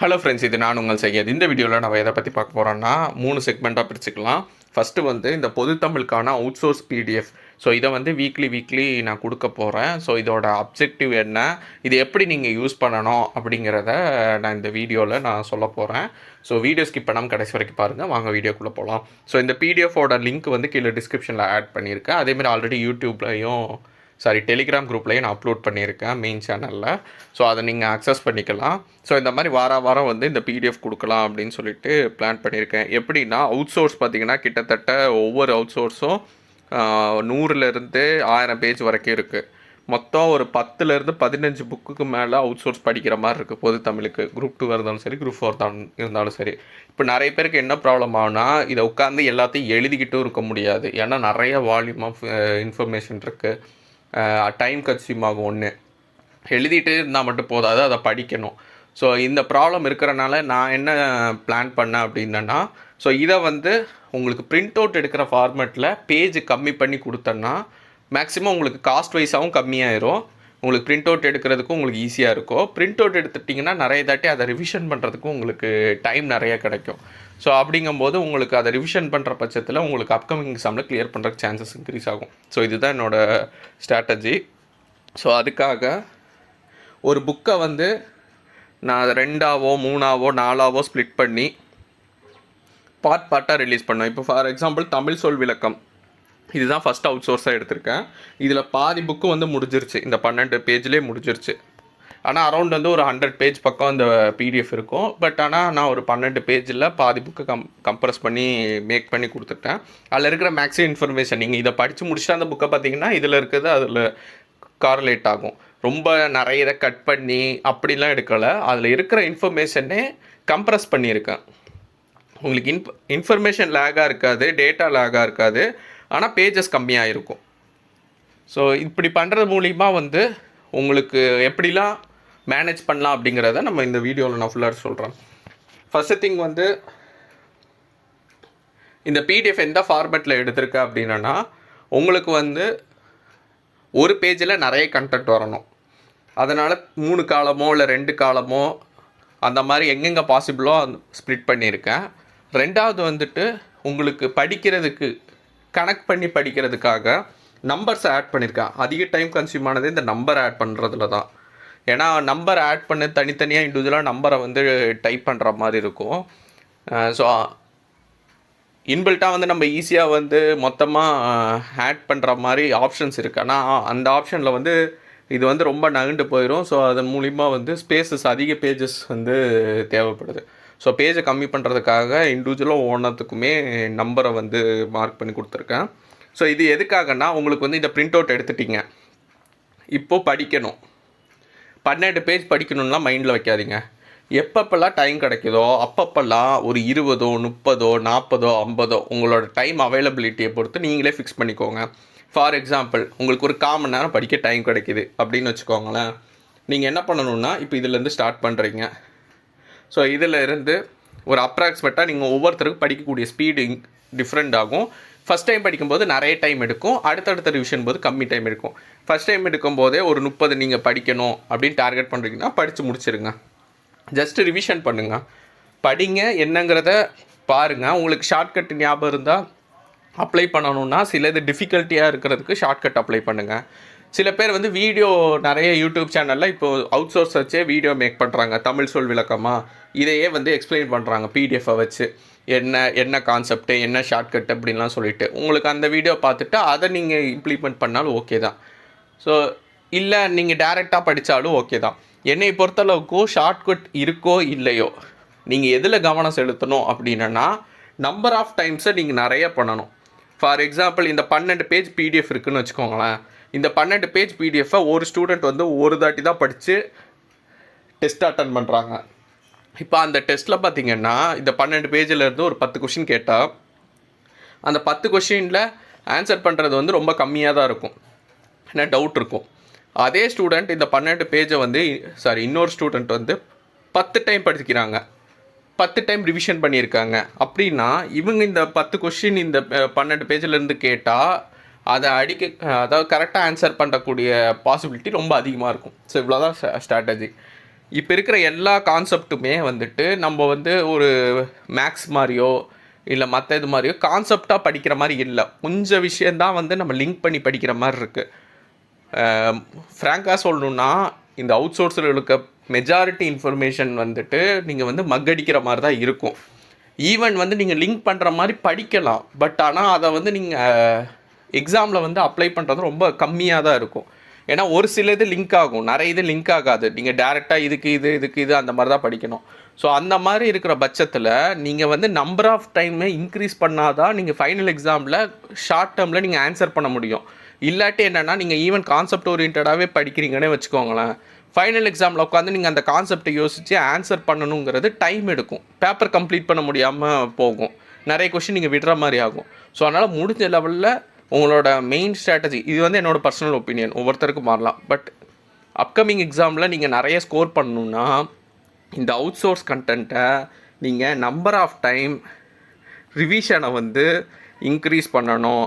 Hello friends இது நான் உங்கள் செய்யாது இந்த வீடியோவில் நம்ம எதை பற்றி பார்க்க போகிறோன்னா மூணு செக்மெண்ட்டாக பிரிச்சுக்கலாம். ஃபஸ்ட்டு வந்து இந்த பொது தமிழுக்கான அவுட் சோர்ஸ் பிடிஎஃப் ஸோ இதை வந்து வீக்லி வீக்லி நான் கொடுக்க போகிறேன் ஸோ இதோட அப்ஜெக்டிவ் என்ன? இது எப்படி நீங்கள் யூஸ் பண்ணணும்? அப்படிங்கிறத நான் இந்த வீடியோவில் நான் சொல்ல போகிறேன் ஸோ வீடியோ ஸ்கிப் பண்ணாமல் கடைசி வரைக்கும் பாருங்கள் வாங்க வீடியோக்குள்ளே போகலாம் ஸோ இந்த பிடிஎஃபோட லிங்க் வந்து கீழே டிஸ்கிரிப்ஷனில் ஆட் பண்ணியிருக்கேன். அதேமாதிரி ஆல்ரெடி யூடியூப்லையும் சாரி டெலிகிராம் குரூப்லேயும் நான் அப்லோட் பண்ணியிருக்கேன் மெயின் சேனலில் ஸோ அதை நீங்கள் அக்சஸ் பண்ணிக்கலாம். ஸோ இந்த மாதிரி வார வாரம் வந்து இந்த பிடிஎஃப் கொடுக்கலாம் அப்படின்னு சொல்லிட்டு பிளான் பண்ணியிருக்கேன். எப்படின்னா அவுட் சோர்ஸ் பார்த்தீங்கன்னா கிட்டத்தட்ட ஒவ்வொரு அவுட் சோர்ஸும் நூறுலேருந்து ஆயிரம் பேஜ் வரைக்கும் இருக்குது மொத்தம் ஒரு பத்துலேருந்து பதினஞ்சு புக்குக்கு மேலே அவுட் சோர்ஸ் படிக்கிற மாதிரி இருக்குது பொது தமிழுக்கு. குரூப் டூ இருந்தாலும் சரி குரூப் ஃபோர் தான் இருந்தாலும் சரி. இப்போ நிறைய பேருக்கு என்ன ப்ராப்ளம் ஆகுனா இதை உட்காந்து எல்லாத்தையும் எழுதிக்கிட்டும் இருக்க முடியாது. ஏன்னா நிறைய வால்யூம் ஆஃப் இன்ஃபர்மேஷன் இருக்குது டைம் கன்சியூம் ஆகும் ஒன்று எழுதிட்டே இருந்தால் மட்டும் போதாது அதை படிக்கணும். ஸோ இந்த ப்ராப்ளம் இருக்கிறனால நான் என்ன பிளான் பண்ணேன் அப்படின்னா ஸோ இதை வந்து உங்களுக்கு பிரிண்ட் அவுட் எடுக்கிற ஃபார்மேட்டில் பேஜ் கம்மி பண்ணி கொடுத்தேன்னா மேக்ஸிமம் உங்களுக்கு காஸ்ட் வைஸாகவும் கம்மியாயிரும். உங்களுக்கு பிரிண்ட் அவுட் எடுக்கிறதுக்கும் உங்களுக்கு ஈஸியாக இருக்கும். பிரிண்ட் அவுட் எடுத்துட்டிங்கன்னா நிறைய தாட்டி அதை ரிவிஷன் பண்ணுறதுக்கும் உங்களுக்கு டைம் நிறைய கிடைக்கும். ஸோ அப்படிங்கும்போது உங்களுக்கு அதை ரிவிஷன் பண்ணுற பட்சத்தில் உங்களுக்கு அப்கமிங் எக்ஸாமில் கிளியர் பண்ணுற சான்சஸ் இன்க்ரீஸ் ஆகும். ஸோ இதுதான் என்னோடய ஸ்ட்ராட்டஜி ஸோ அதுக்காக ஒரு புக்கை வந்து நான் ரெண்டாவோ மூணாவோ நாலாவோ ஸ்ப்ளிட் பண்ணி பார்ட் பார்ட்டாக ரிலீஸ் பண்ணேன் இப்போ ஃபார் எக்ஸாம்பிள் தமிழ் சொல் விளக்கம். இதுதான் ஃபஸ்ட் அவுட் சோர்ஸாக எடுத்திருக்கேன். இதில் பாதி புக்கு வந்து முடிஞ்சிருச்சு. இந்த பன்னெண்டு பேஜ்லேயே முடிஞ்சிருச்சு. ஆனால் அரௌண்ட் வந்து ஒரு ஹண்ட்ரட் பேஜ் பக்கம் இந்த பிடிஎஃப் இருக்கும். பட் ஆனால் நான் ஒரு பன்னெண்டு பேஜில் பாதி புக்கு கம் கம்ப்ரஸ் பண்ணி மேக் பண்ணி கொடுத்துட்டேன். அதில் இருக்கிற மேக்ஸிமம் இன்ஃபர்மேஷன் நீங்கள் இதை படித்து முடிச்சுட்டு அந்த புக்கை பார்த்தீங்கன்னா இதில் இருக்கிறது அதில் கார்லேட் ஆகும். ரொம்ப நிறைய இதை கட் பண்ணி அப்படிலாம் எடுக்கலை. அதில் இருக்கிற இன்ஃபர்மேஷனே கம்ப்ரஸ் பண்ணியிருக்கேன். உங்களுக்கு இன்ஃப் இன்ஃபர்மேஷன் லேகாக இருக்காது டேட்டா லேகாக இருக்காது. ஆனால் பேஜஸ் கம்மியாக இருக்கும். ஸோ இப்படி பண்ணுறது மூலிமா வந்து உங்களுக்கு எப்படிலாம் மேனேஜ் பண்ணலாம் அப்படிங்கிறத நம்ம இந்த வீடியோவில் நான் ஃபுல்லாக சொல்கிறேன் ஃபஸ்ட்டு திங் வந்து இந்த பிடிஎஃப் எந்த ஃபார்மேட்டில் எடுத்திருக்க அப்படின்னா உங்களுக்கு வந்து ஒரு பேஜில் நிறைய கண்டென்ட் வரணும். அதனால் மூணு காலமோ இல்லை ரெண்டு காலமோ அந்த மாதிரி எங்கெங்கே பாசிபிளோ ஸ்ப்ளிட் பண்ணியிருக்கேன். ரெண்டாவது வந்துட்டு உங்களுக்கு படிக்கிறதுக்கு கனெக்ட் பண்ணி படிக்கிறதுக்காக நம்பர்ஸை ஆட் பண்ணியிருக்கேன் அதிக டைம் கன்சியூம் ஆனது இந்த நம்பர் ஆட் பண்ணுறதுல தான். ஏன்னா நம்பர் ஆட் பண்ண தனித்தனியாக இண்டிவிஜுவலாக நம்பரை வந்து டைப் பண்ணுற மாதிரி இருக்கும். ஸோ இன்பில்ட்டாக வந்து நம்ம ஈஸியாக வந்து மொத்தமாக ஆட் பண்ணுற மாதிரி ஆப்ஷன்ஸ் இருக்குது ஆனால் அந்த ஆப்ஷனில் வந்து இது வந்து ரொம்ப நகண்டு போயிடும் ஸோ அதன் மூலிமா வந்து ஸ்பேசஸ் அதிக பேஜஸ் வந்து தேவைப்படுது. ஸோ பேஜை கம்மி பண்ணுறதுக்காக இண்டிவிஜுவலாக ஒவ்வொன்றத்துக்குமே நம்பரை வந்து மார்க் பண்ணி கொடுத்துருக்கேன். ஸோ இது எதுக்காகன்னா உங்களுக்கு வந்து இந்த பிரிண்ட் அவுட் எடுத்துட்டீங்க. இப்போது படிக்கணும். பன்னெண்டு பேஜ் படிக்கணும்லாம் மைண்டில் வைக்காதீங்க. எப்பப்பெல்லாம் டைம் கிடைக்குதோ அப்பப்பெல்லாம் ஒரு இருபதோ முப்பதோ நாற்பதோ ஐம்பதோ உங்களோட டைம் அவைலபிலிட்டியை பொறுத்து நீங்களே ஃபிக்ஸ் பண்ணிக்கோங்க. ஃபார் எக்ஸாம்பிள் உங்களுக்கு ஒரு காமன் நேரம் படிக்க டைம் கிடைக்குது அப்படின்னு வச்சுக்கோங்களேன். நீங்கள் என்ன பண்ணணுன்னா இப்போ இதுலேருந்து ஸ்டார்ட் பண்ணுறீங்க ஸோ இதில் இருந்து ஒரு அப்ராக்சிமேட்டாக நீங்கள் ஒவ்வொருத்தருக்கும் படிக்கக்கூடிய ஸ்பீடு டிஃப்ரெண்ட் ஆகும். ஃபஸ்ட் டைம் படிக்கும்போது நிறைய டைம் எடுக்கும். அடுத்தடுத்த ரிவிஷன் போது கம்மி டைம் எடுக்கும். ஃபஸ்ட் டைம் எடுக்கும்போதே ஒரு முப்பது நீங்கள் படிக்கணும் அப்படின்னு டார்கெட் பண்ணுறீங்கன்னா படித்து முடிச்சிருங்க. ஜஸ்ட் ரிவிஷன் பண்ணுங்கள் படிங்க என்னங்கிறத பாருங்கள் உங்களுக்கு ஷார்ட்கட் ஞாபகம் இருந்தால் அப்ளை பண்ணணுன்னா சில இது டிஃபிகல்ட்டியாக இருக்கிறதுக்கு ஷார்ட்கட் அப்ளை பண்ணுங்கள் சில பேர் வந்து வீடியோ நிறைய யூடியூப் சேனலில் இப்போ அவுட் சோர்ஸ் வச்சே வீடியோ மேக் பண்ணுறாங்க தமிழ் சொல் விளக்கமாக இதையே வந்து எக்ஸ்பிளைன் பண்ணுறாங்க பிடிஎஃபை வச்சு. என்ன என்ன கான்செப்ட்டு என்ன ஷார்ட்கட் அப்படின்லாம் சொல்லிட்டு. உங்களுக்கு அந்த வீடியோ பார்த்துட்டு அதை நீங்கள் இம்ப்ளிமெண்ட் பண்ணாலும் ஓகே தான். ஸோ இல்லை நீங்கள் டேரெக்டாக படித்தாலும் ஓகே தான். என்னை பொறுத்தளவுக்கு ஷார்ட்கட் இருக்கோ இல்லையோ நீங்கள் எதில் கவனம் செலுத்தணும் அப்படின்னா நம்பர் ஆஃப் டைம்ஸை நீங்கள் நிறைய பண்ணணும். ஃபார் எக்ஸாம்பிள் இந்த பன்னெண்டு பேஜ் பிடிஎஃப் இருக்குதுன்னு வச்சுக்கோங்களேன். இந்த பன்னெண்டு பேஜ் பிடிஎஃப்பை ஒரு ஸ்டூடெண்ட் வந்து ஒரு தாட்டி தான் படித்து டெஸ்ட் அட்டன் பண்ணுறாங்க இப்போ அந்த டெஸ்ட்டில் பார்த்தீங்கன்னா இந்த பன்னெண்டு பேஜிலேருந்து ஒரு பத்து கொஷின் கேட்டால் அந்த பத்து கொஷினில் ஆன்சர் பண்ணுறது வந்து ரொம்ப கம்மியாக தான் இருக்கும். ஏன்னா டவுட் இருக்கும். அதே ஸ்டூடெண்ட் இந்த பன்னெண்டு பேஜை வந்து சாரி இன்னொரு ஸ்டூடெண்ட் வந்து பத்து டைம் படிக்கிறாங்க. பத்து டைம் ரிவிஷன் பண்ணியிருக்காங்க. அப்படின்னா இவங்க இந்த பத்து கொஷின் இந்த பன்னெண்டு பேஜிலேருந்து கேட்டால் அதை அடிக்க அதாவது கரெக்டாக ஆன்சர் பண்ணக்கூடிய பாசிபிலிட்டி ரொம்ப அதிகமாக இருக்கும். ஸோ இவ்வளோ தான் ஸ்ட்ராட்டஜி இப்போ இருக்கிற எல்லா கான்செப்ட்டுமே வந்துட்டு நம்ம வந்து ஒரு மேக்ஸ் மாதிரியோ இல்லை மற்ற இது மாதிரியோ கான்செப்டாக படிக்கிற மாதிரி இல்லை. கொஞ்சம் விஷயந்தான் வந்து நம்ம லிங்க் பண்ணி படிக்கிற மாதிரி இருக்குது ஃப்ராங்காக சொல்லணுன்னா இந்த அவுட் சோர்ஸில் இருக்க மெஜாரிட்டி இன்ஃபர்மேஷன் வந்துட்டு நீங்கள் வந்து மக்கடிக்கிற மாதிரி தான் இருக்கும். ஈவன் வந்து நீங்கள் லிங்க் பண்ணுற மாதிரி படிக்கலாம். பட் ஆனால் அதை வந்து நீங்கள் எக்ஸாமில் வந்து அப்ளை பண்ணுறது ரொம்ப கம்மியாக தான் இருக்கும். ஏன்னா ஒரு சில இது லிங்க் ஆகும். நிறைய இது லிங்க் ஆகாது. நீங்கள் டேரெக்டாக இதுக்கு இது இதுக்கு இது அந்த மாதிரி தான் படிக்கணும். ஸோ அந்த மாதிரி இருக்கிற பட்சத்தில் நீங்கள் வந்து நம்பர் ஆஃப் டைமே இன்க்ரீஸ் பண்ணாதான் நீங்கள் ஃபைனல் எக்ஸாமில் ஷார்ட் டேர்மில் நீங்கள் ஆன்சர் பண்ண முடியும். இல்லாட்டி என்னென்னா நீங்கள் ஈவன் கான்செப்ட் ஓரியன்டாகவே படிக்கிறீங்கன்னே வச்சுக்கோங்களேன். ஃபைனல் எக்ஸாமில் உட்காந்து நீங்கள் அந்த கான்செப்டை யோசித்து ஆன்சர் பண்ணணுங்கிறது டைம் எடுக்கும். பேப்பர் கம்ப்ளீட் பண்ண முடியாமல் போகும். நிறைய கொஷின் நீங்கள் விடுற மாதிரி ஆகும். ஸோ அதனால் முடிஞ்ச லெவலில் உங்களோட மெயின் ஸ்ட்ராட்டஜி இது வந்து என்னோட பர்சனல் ஒப்பீனியன் ஒவ்வொருத்தருக்கும் மாறலாம். பட் அப்கமிங் எக்ஸாமில் நீங்கள் நிறைய ஸ்கோர் பண்ணணுன்னா இந்த அவுட் சோர்ஸ் கண்டென்ட்டை நீங்கள் நம்பர் ஆஃப் டைம் ரிவிஷனை வந்து இன்க்ரீஸ் பண்ணணும்.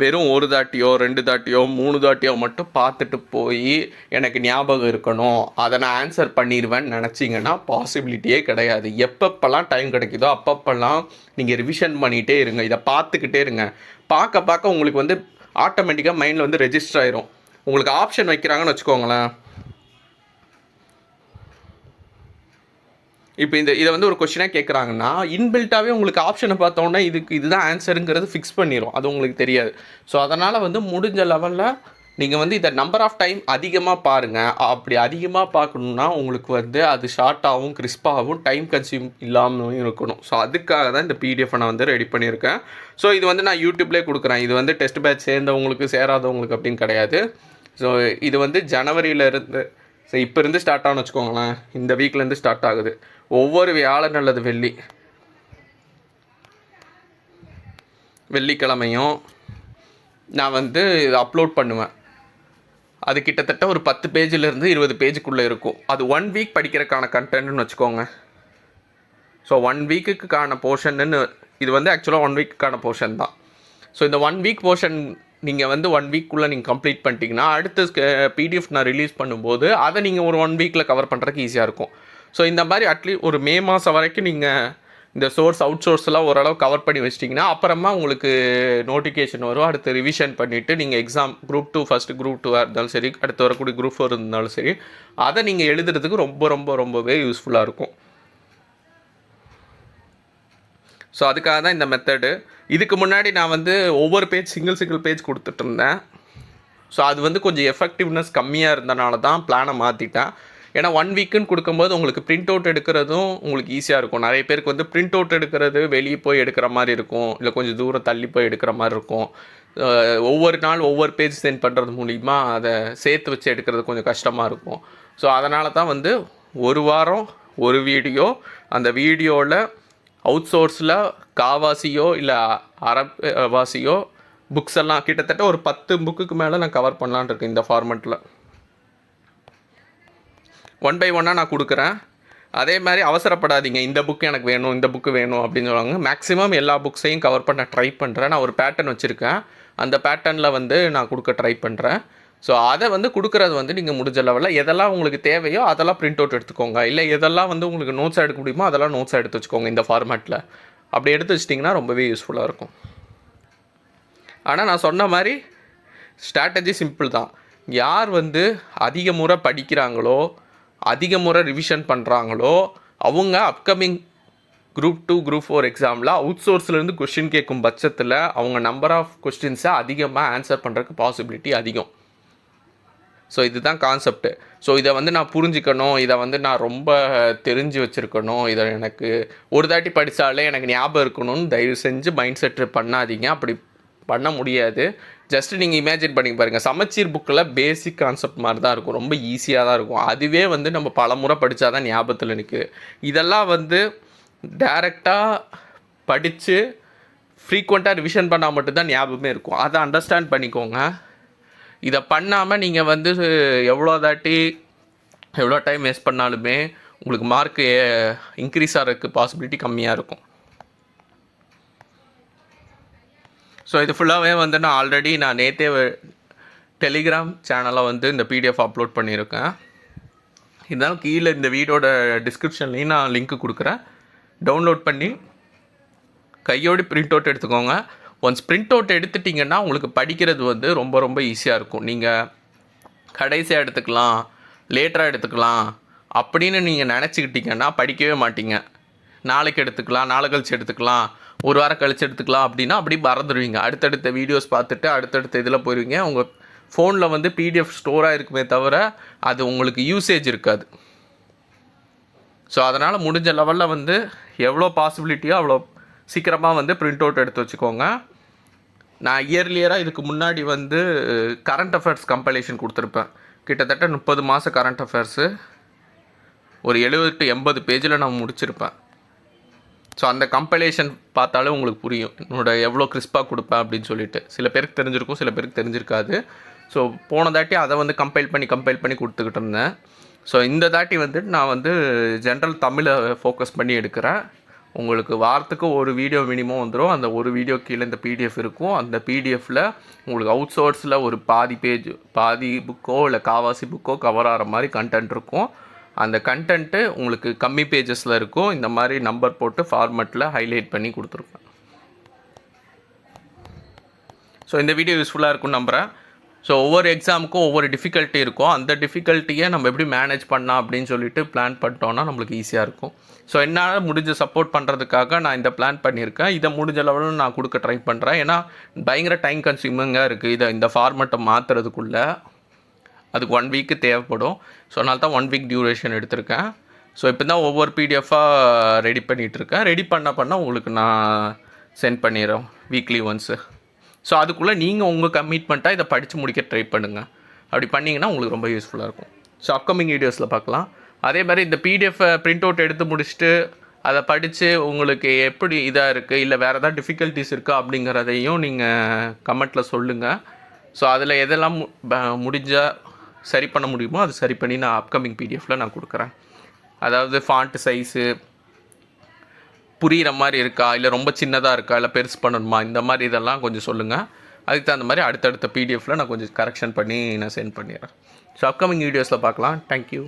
வெறும் ஒரு தாட்டியோ ரெண்டு தாட்டியோ மூணு தாட்டியோ மட்டும் பார்த்துட்டு போய் எனக்கு ஞாபகம் இருக்கணும். அதை நான் ஆன்சர் பண்ணிடுவேன்னு நினச்சிங்கன்னா பாசிபிலிட்டியே கிடையாது. எப்பப்பெல்லாம் டைம் கிடைக்குதோ அப்பப்பெல்லாம் நீங்கள் ரிவிஷன் பண்ணிகிட்டே இருங்க. இதை பார்த்துக்கிட்டே இருங்க. பார்க்க பார்க்க உங்களுக்கு வந்து ஆட்டோமேட்டிக்காக மைண்டில் வந்து ரெஜிஸ்டர் ஆயிரும். உங்களுக்கு ஆப்ஷன் வைக்கிறாங்கன்னு வச்சுக்கோங்களேன். இப்போ இந்த இதை வந்து ஒரு கொஷினாக கேட்குறாங்கன்னா இன்பில்ட்டாகவே உங்களுக்கு ஆப்ஷனை பார்த்தோன்னா இதுக்கு இதுதான் ஆன்சருங்கிறது ஃபிக்ஸ் பண்ணிடும் அது உங்களுக்கு தெரியாது. ஸோ அதனால் வந்து முடிஞ்ச லெவலில் நீங்கள் வந்து இதை நம்பர் ஆஃப் டைம் அதிகமாக பாருங்கள் அப்படி அதிகமாக பார்க்கணுன்னா உங்களுக்கு வந்து அது ஷார்ட்டாகவும் கிறிஸ்பாகவும் டைம் கன்சியூம் இல்லாமல் இருக்கணும். ஸோ அதுக்காக தான் இந்த பிடிஎஃப் நான் வந்து ரெடி பண்ணியிருக்கேன். ஸோ இது வந்து நான் யூடியூப்லேயே கொடுக்குறேன். இது வந்து டெஸ்ட் பேட்ச் சேர்ந்தவங்களுக்கு சேராதவங்களுக்கு அப்படின்னு கிடையாது. ஸோ இது வந்து ஜனவரியிலேருந்து ஸோ இப்போ இருந்து ஸ்டார்ட் ஆகும்னு வச்சுக்கோங்களேன். இந்த வீக்லேருந்து ஸ்டார்ட் ஆகுது. ஒவ்வொரு வியாழன் அல்லது வெள்ளி. வெள்ளிக்கிழமையும் நான் வந்து இதை அப்லோட் பண்ணுவேன். அது கிட்டத்தட்ட ஒரு பத்து பேஜிலேருந்து இருபது பேஜுக்குள்ளே இருக்கும். அது ஒன் வீக் படிக்கிறதுக்கான கண்டென்ட்னு வச்சுக்கோங்க. ஸோ ஒன் வீக்குக்கான போர்ஷன்னு இது வந்து ஆக்சுவலாக ஒன் வீக்குக்கான போர்ஷன் தான். ஸோ இந்த ஒன் வீக் போர்ஷன் நீங்கள் வந்து ஒன் வீக்குள்ளே நீங்கள் கம்ப்ளீட் பண்ணிட்டீங்கன்னா அடுத்த பிடிஎஃப் நான் ரிலீஸ் பண்ணும்போது அதை நீங்கள் ஒரு ஒன் வீக்கில் கவர் பண்ணுறதுக்கு ஈஸியாக இருக்கும். ஸோ இந்த மாதிரி அட்லீஸ்ட் ஒரு மே மாதம் வரைக்கும் நீங்கள் இந்த சோர்ஸ் அவுட் சோர்ஸ்லாம் ஓரளவு கவர் பண்ணி வச்சிட்டிங்கன்னா அப்புறமா உங்களுக்கு நோட்டிஃபிகேஷன் வரும். அடுத்து ரிவிஷன் பண்ணிவிட்டு நீங்கள் exam group two first group டூவாக இருந்தாலும் சரி அடுத்து வரக்கூடிய குரூப் ஃபோர் இருந்தாலும் சரி அதை நீங்கள் எழுதுறதுக்கு ரொம்ப ரொம்ப ரொம்பவே யூஸ்ஃபுல்லாக இருக்கும். ஸோ அதுக்காக தான் இந்த மெத்தடு இதுக்கு முன்னாடி நான் வந்து ஒவ்வொரு பேஜ் சிங்கிள் சிங்கிள் பேஜ் கொடுத்துட்ருந்தேன் ஸோ அது வந்து கொஞ்சம் எஃபெக்டிவ்னஸ் கம்மியாக இருந்தனால தான் பிளானை மாற்றிட்டேன் ஏன்னா ஒன் வீக்குன்னு கொடுக்கும்போது உங்களுக்கு பிரிண்ட் அவுட் எடுக்கிறதும் உங்களுக்கு ஈஸியாக இருக்கும். நிறைய பேருக்கு வந்து பிரிண்ட் அவுட் எடுக்கிறது வெளியே போய் எடுக்கிற மாதிரி இருக்கும். இல்லை கொஞ்சம் தூரம் தள்ளி போய் எடுக்கிற மாதிரி இருக்கும். ஒவ்வொரு நாள் ஒவ்வொரு பேஜ் சென்ட் பண்ணுறது மூலிமா அதை சேர்த்து வச்சு எடுக்கிறது கொஞ்சம் கஷ்டமாக இருக்கும். ஸோ அதனால தான் வந்து ஒரு வாரம் ஒரு வீடியோ அந்த வீடியோவில் அவுட் சோர்ஸில் காவாசியோ இல்லை அரவாசியோ புக்ஸ் எல்லாம் கிட்டத்தட்ட ஒரு பத்து புக்குக்கு மேலே நான் கவர் பண்ணலான் இருக்கேன் இந்த ஃபார்மெட்டில் ஒன் பை ஒன்னாக நான் கொடுக்குறேன். அதே மாதிரி அவசரப்படாதீங்க. இந்த புக்கு எனக்கு வேணும் இந்த புக்கு வேணும் அப்படின்னு சொல்லுவாங்க. மேக்ஸிமம் எல்லா புக்ஸையும் கவர் பண்ண ட்ரை பண்ணுறேன் நான் ஒரு பேட்டர்ன் வச்சுருக்கேன். அந்த பேட்டர்னில் வந்து நான் கொடுக்க ட்ரை பண்ணுறேன் ஸோ அதை வந்து கொடுக்குறது வந்து நீங்கள் முடிஞ்ச லெவலில் எதெல்லாம் உங்களுக்கு தேவையோ அதெல்லாம் பிரிண்ட் அவுட் எடுத்துக்கோங்க. இல்லை எதெல்லாம் வந்து உங்களுக்கு நோட்ஸ் எடுக்க முடியுமோ அதெல்லாம் நோட்ஸ் எடுத்து வச்சுக்கோங்க இந்த ஃபார்மேட்டில் அப்படி எடுத்து வச்சிட்டிங்கன்னா ரொம்பவே யூஸ்ஃபுல்லாக இருக்கும். ஆனால் நான் சொன்ன மாதிரி ஸ்ட்ராட்டஜி சிம்பிள் தான். யார் வந்து அதிக முறை படிக்கிறாங்களோ அதிக முறை ரிவிஷன் பண்ணுறாங்களோ அவங்க upcoming group two group four எக்ஸாமில் அவுட் சோர்ஸ்லேருந்து கொஷின் கேட்கும் பட்சத்தில் அவங்க நம்பர் ஆஃப் கொஸ்டின்ஸை அதிகமாக ஆன்சர் பண்ணுறதுக்கு பாசிபிலிட்டி அதிகம். ஸோ இதுதான் கான்செப்ட்டு ஸோ இதை வந்து நான் புரிஞ்சுக்கணும். இதை வந்து நான் ரொம்ப தெரிஞ்சு வச்சுருக்கணும். இதை எனக்கு ஒரு தாட்டி படித்தாலே எனக்கு ஞாபகம் இருக்கணும்னு தயவு செஞ்சு மைண்ட் செட் பண்ணாதீங்க. அப்படி பண்ண முடியாது. ஜஸ்ட் நீங்கள் இமேஜின் பண்ணி பாருங்கள் சமச்சீர் புக்கில் பேசிக் கான்செப்ட் மாதிரி தான் இருக்கும். ரொம்ப ஈஸியாக தான் இருக்கும். அதுவே வந்து நம்ம பல முறை படித்தா தான் ஞாபகத்தில் நிற்குது இதெல்லாம் வந்து டைரெக்டாக படித்து ஃப்ரீக்வெண்ட்டாக ரிவிஷன் பண்ணால் மட்டும்தான் ஞாபகமே இருக்கும். அதை அண்டர்ஸ்டாண்ட் பண்ணிக்கோங்க. இதை பண்ணாமல் நீங்கள் வந்து எவ்வளோ தாட்டி எவ்வளோ டைம் வேஸ்ட் பண்ணாலுமே உங்களுக்கு மார்க்கு இன்க்ரீஸ் ஆகிறதுக்கு பாசிபிலிட்டி கம்மியாக இருக்கும். ஸோ இது ஃபுல்லாகவே வந்து நான் ஆல்ரெடி நான் நேற்றே டெலிகிராம் சேனலில் வந்து இந்த பிடிஎஃப் அப்லோட் பண்ணியிருக்கேன். இருந்தாலும் கீழே இந்த வீடியோட டிஸ்கிரிப்ஷன்லேயும் நான் லிங்க் கொடுக்குறேன். டவுன்லோட் பண்ணி கையோடு பிரிண்ட் அவுட் எடுத்துக்கோங்க. ஒன்ஸ் பிரிண்ட் அவுட் எடுத்துட்டிங்கன்னா உங்களுக்கு படிக்கிறது வந்து ரொம்ப ரொம்ப ஈஸியாக இருக்கும். நீங்கள் கடைசியாக எடுத்துக்கலாம் லேட்டராக எடுத்துக்கலாம் அப்படின்னு நீங்கள் நினச்சிக்கிட்டீங்கன்னா படிக்கவே மாட்டீங்க. நாளைக்கு எடுத்துக்கலாம் நாளை கழிச்சு எடுத்துக்கலாம் ஒரு வாரம் கழிச்சு எடுத்துக்கலாம் அப்படின்னா அப்படி மறந்துடுவீங்க. அடுத்தடுத்த வீடியோஸ் பார்த்துட்டு அடுத்தடுத்த இதில் போயிடுவீங்க உங்கள் ஃபோனில் வந்து பிடிஎஃப் ஸ்டோராக இருக்குமே தவிர அது உங்களுக்கு யூசேஜ் இருக்காது. ஸோ அதனால் முடிஞ்ச லெவலில் வந்து எவ்வளோ பாசிபிலிட்டியோ அவ்வளோ சீக்கிரமாக வந்து பிரிண்ட் அவுட் எடுத்து வச்சுக்கோங்க. நான் இயர்லியராக இதுக்கு முன்னாடி வந்து கரண்ட் அஃபேர்ஸ் கம்பைலேஷன் கொடுத்துருப்பேன். கிட்டத்தட்ட முப்பது மாத கரண்ட் அஃபேர்ஸு ஒரு எழுபது டு எண்பது பேஜில் நான் முடிச்சிருப்பேன். ஸோ அந்த கம்பைலேஷன் பார்த்தாலே உங்களுக்கு புரியும். என்னோட எவ்வளோ கிறிஸ்பாக கொடுப்பேன் அப்படின்னு சொல்லிட்டு. சில பேருக்கு தெரிஞ்சிருக்கும் சில பேருக்கு தெரிஞ்சிருக்காது. ஸோ போன தாட்டி அதை வந்து கம்பைல் பண்ணி கம்பைல் பண்ணி கொடுத்துக்கிட்டு இருந்தேன். ஸோ இந்த தாட்டி வந்துட்டு நான் வந்து ஜென்ரல் தமிழை ஃபோக்கஸ் பண்ணி எடுக்கிறேன். உங்களுக்கு வாரத்துக்கு ஒரு வீடியோ மினிமம் வந்துடும் அந்த ஒரு வீடியோ கீழே இந்த பிடிஎஃப் இருக்கும். அந்த பிடிஎஃப்பில் உங்களுக்கு அவுட் சோர்ஸில் ஒரு பாதி பேஜ் பாதி புக்கோ இல்லை காவாசி புக்கோ கவர் ஆகிற மாதிரி கண்டென்ட் இருக்கும். அந்த கண்டென்ட்டு உங்களுக்கு கம்மி பேஜஸில் இருக்கும். இந்த மாதிரி நம்பர் போட்டு ஃபார்மெட்டில் ஹைலைட் பண்ணி கொடுத்துருப்பேன் ஸோ இந்த வீடியோ யூஸ்ஃபுல்லாக இருக்கும்னு நம்புகிறேன் ஸோ ஒவ்வொரு எக்ஸாமுக்கும் ஒவ்வொரு டிஃபிகல்ட்டி இருக்கும். அந்த டிஃபிகல்ட்டியை நம்ம எப்படி மேனேஜ் பண்ணலாம் அப்படின்னு சொல்லிட்டு பிளான் பண்ணிட்டோன்னா நம்மளுக்கு ஈஸியாக இருக்கும். ஸோ என்னால் முடிஞ்ச சப்போர்ட் பண்ணுறதுக்காக நான் இந்த பிளான் பண்ணியிருக்கேன். இதை முடிஞ்ச லெவலில் நான் கொடுக்க ட்ரை பண்ணுறேன் ஏன்னா பயங்கர டைம் கன்சியூமிங்காக இருக்குது இதை இந்த ஃபார்மெட்டை மாற்றுறதுக்குள்ளே அதுக்கு ஒன் வீக்கு தேவைப்படும். ஸோ அதனால தான் ஒன் வீக் டியூரேஷன் எடுத்திருக்கேன். ஸோ இப்போ தான் ஒவ்வொரு பிடிஎஃபாக ரெடி பண்ணிகிட்ருக்கேன் ரெடி பண்ண பண்ண உங்களுக்கு நான் சென்ட் பண்ணிடுறேன் வீக்லி ஒன்ஸு ஸோ அதுக்குள்ளே நீங்கள் உங்கள் கமிட்மெண்ட்டாக இதை படித்து முடிக்க ட்ரை பண்ணுங்கள் அப்படி பண்ணிங்கன்னா உங்களுக்கு ரொம்ப யூஸ்ஃபுல்லாக இருக்கும். ஸோ அப்கமிங் வீடியோஸில் பார்க்கலாம். அதே மாதிரி இந்த பிடிஎஃப்பை பிரிண்ட் அவுட் எடுத்து முடிச்சுட்டு அதை படித்து உங்களுக்கு எப்படி இதாக இருக்குது இல்லை வேறு ஏதாவது டிஃபிகல்ட்டிஸ் இருக்கா அப்படிங்கிறதையும் நீங்கள் கமெண்ட்டில் சொல்லுங்கள் ஸோ அதில் எதெல்லாம் மு- சரி பண்ண முடியுமோ அது சரி பண்ணி நான் அப்கமிங் பிடிஎஃப்பில் நான் கொடுக்குறேன். அதாவது ஃபாண்ட்டு சைஸு புரிகிற மாதிரி இருக்கா இல்லை ரொம்ப சின்னதாக இருக்கா இல்லை பெருசு பண்ணணுமா இந்த மாதிரி இதெல்லாம் கொஞ்சம் சொல்லுங்கள் அதுக்கு தகுந்த மாதிரி அடுத்தடுத்த பிடிஎஃப்பில் நான் கொஞ்சம் கரெக்ஷன் பண்ணி நான் சென்ட் பண்ணிடுறேன். ஸோ அப்கமிங் வீடியோஸில் பார்க்கலாம். தேங்க்யூ